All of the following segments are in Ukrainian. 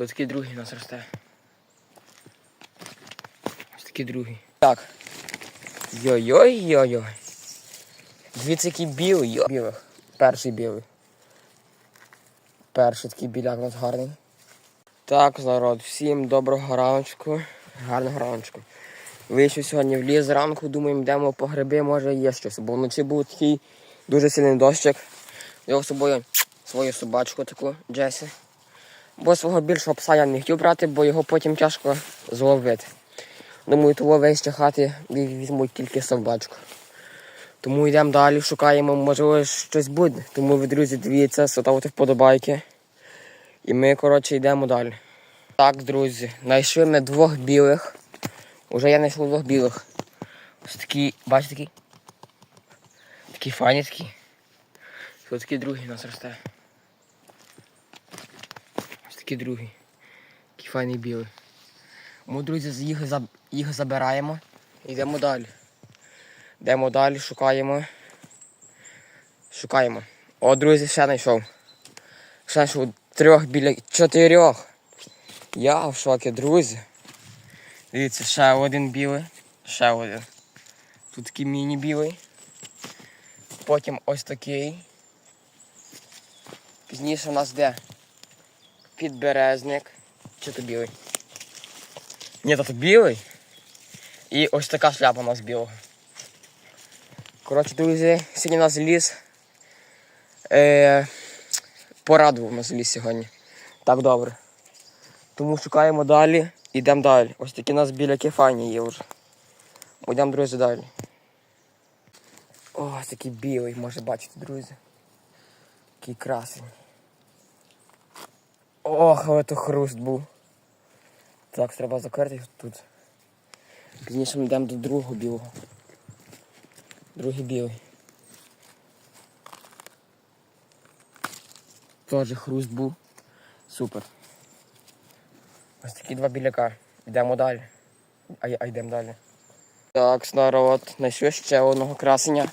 Ось такий другий у нас росте. Ось такий другий. Так. Йой-йой-йой-йой. Дивіться, який білий. йо- Білих. Перший білий. Перший такий біляк у нас гарний. Так, народ, всім доброго раночку. Гарного раночку. Вийшов сьогодні в ліс зранку, думаємо, йдемо по гриби, може є щось. Бо вночі був такий дуже сильний дощик. Взяв з собою свою собачку таку, Джесі. Бо свого більшого пса я не хотів брати, бо його потім тяжко зловити. Думаю, того вище хати візьму тільки собачку. Тому йдемо далі, шукаємо, можливо, щось буде. Тому ви, друзі, дивіться, ставте вподобайки. І ми, коротше, йдемо далі. Так, друзі, знайшли ми двох білих. Уже я знайшов двох білих. Ось такі, бачите такі? Такі файні такі. Ось такий другий нас росте. Такий другий. Такий файний білий. Ми, друзі, їх, їх забираємо і йдемо далі. Йдемо далі, шукаємо. Шукаємо. О, друзі, ще знайшов. Ще знайшов трьох біля чотирьох. Я в шокі, друзі. Дивіться, ще один білий. Ще один. Тут такий міні-білий. Потім ось такий. Пізніше у нас де? Підберезник. Чи то білий? Ні, то, білий. І ось така шляпа у нас білого. Коротше, друзі, сьогодні у нас ліс. Е, порадував нас ліс сьогодні. Так добре. Тому шукаємо далі, йдемо далі. Ось такі у нас біляки файні є вже. Йдемо, друзі, далі. О, такий білий, може бачити, друзі. Який красень. Ох, але то хруст був. Так, треба закрити тут. Пізніше ми йдемо до другого білого. Другий білий. Теж хруст був. Супер. Ось такі два біляка. Йдемо далі. А, а йдемо далі. Так, народ, знайшли ще одного красення.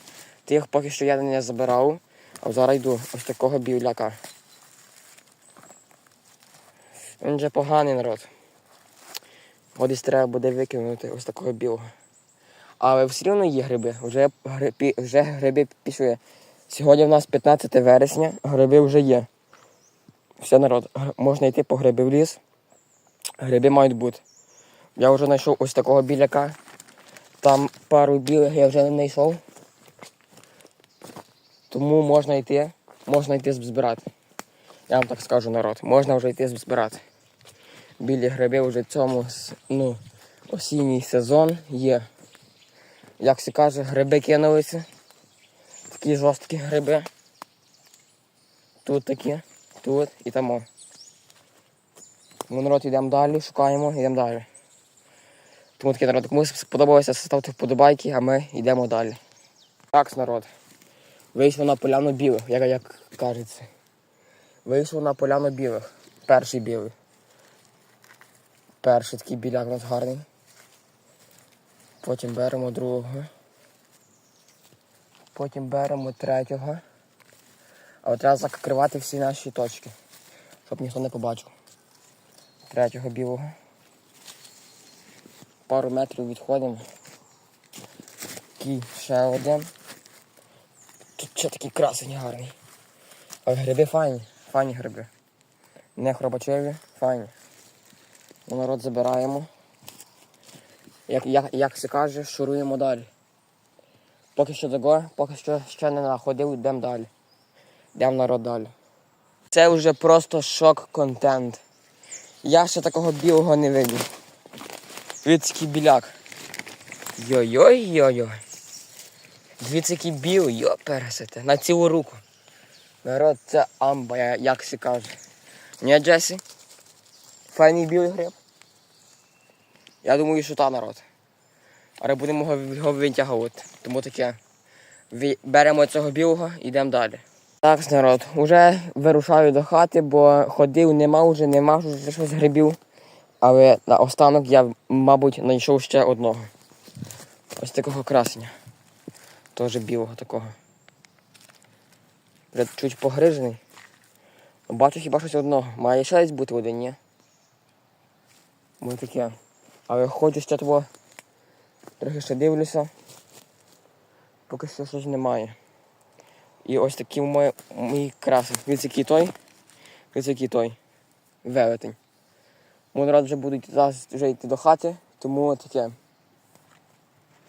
Тих поки що я не забирав. А зараз йду ось такого біляка. Він вже поганий народ. Годись треба буде викинути ось такого білого. Але все одно є гриби. Вже гриби, вже гриби пішли. Сьогодні в нас 15 вересня, гриби вже є. Все, народ, можна йти по гриби в ліс. Гриби мають бути. Я вже знайшов ось такого біляка. Там пару білих я вже не знайшов. Тому можна йти, можна йти збирати. Я вам так скажу, народ, можна вже йти збирати. Білі гриби вже цьому ну, осінній сезон є. Як се каже, гриби кинулися. Такі жорсткі гриби. Тут такі, тут і там. Тому народ йдемо далі, шукаємо, йдемо далі. Тому такий народ, кому сподобалося, ставте вподобайки, а ми йдемо далі. Так, народ. Вийшов на поляну білих, як, як кажеться. Вийшов на поляну білих. Перший білий. Перший такий біляк у нас гарний. Потім беремо другого. Потім беремо третього. Але треба закривати всі наші точки, щоб ніхто не побачив. Третього білого. Пару метрів відходимо. Такий ще один. Тут ще такий красень гарний. Але гриби файні, файні гриби. Не хробачеві, файні. Ну, народ забираємо. Як, як, як се каже, шуруємо далі. Поки що того, поки що ще не знаходив, йдемо далі. Йдемо народ далі. Це вже просто шок-контент. Я ще такого білого не видів. Дивіться, біляк. Йой-йой-йой-йой. Дивіться, білий, йо пересете. На цілу руку. Народ, це амба, як се каже. Ні, Джесі? Файний білий гриб. Я думаю, що та народ. Але будемо його, витягувати. Тому таке. Беремо цього білого і йдемо далі. Так, народ, вже вирушаю до хати, бо ходив, нема вже, нема вже щось грибів. Але на останок я, мабуть, знайшов ще одного. Ось такого красення. Теж білого такого. Чуть погрижений. Бачу хіба щось одного. Має ще десь бути один, ні? Бо таке. Але хочу ще того. Трохи ще дивлюся. Поки що щось немає. І ось такі мої, мої краси. Від який той. від який той. Велетень. Рад вже будуть зараз вже йти до хати, тому таке.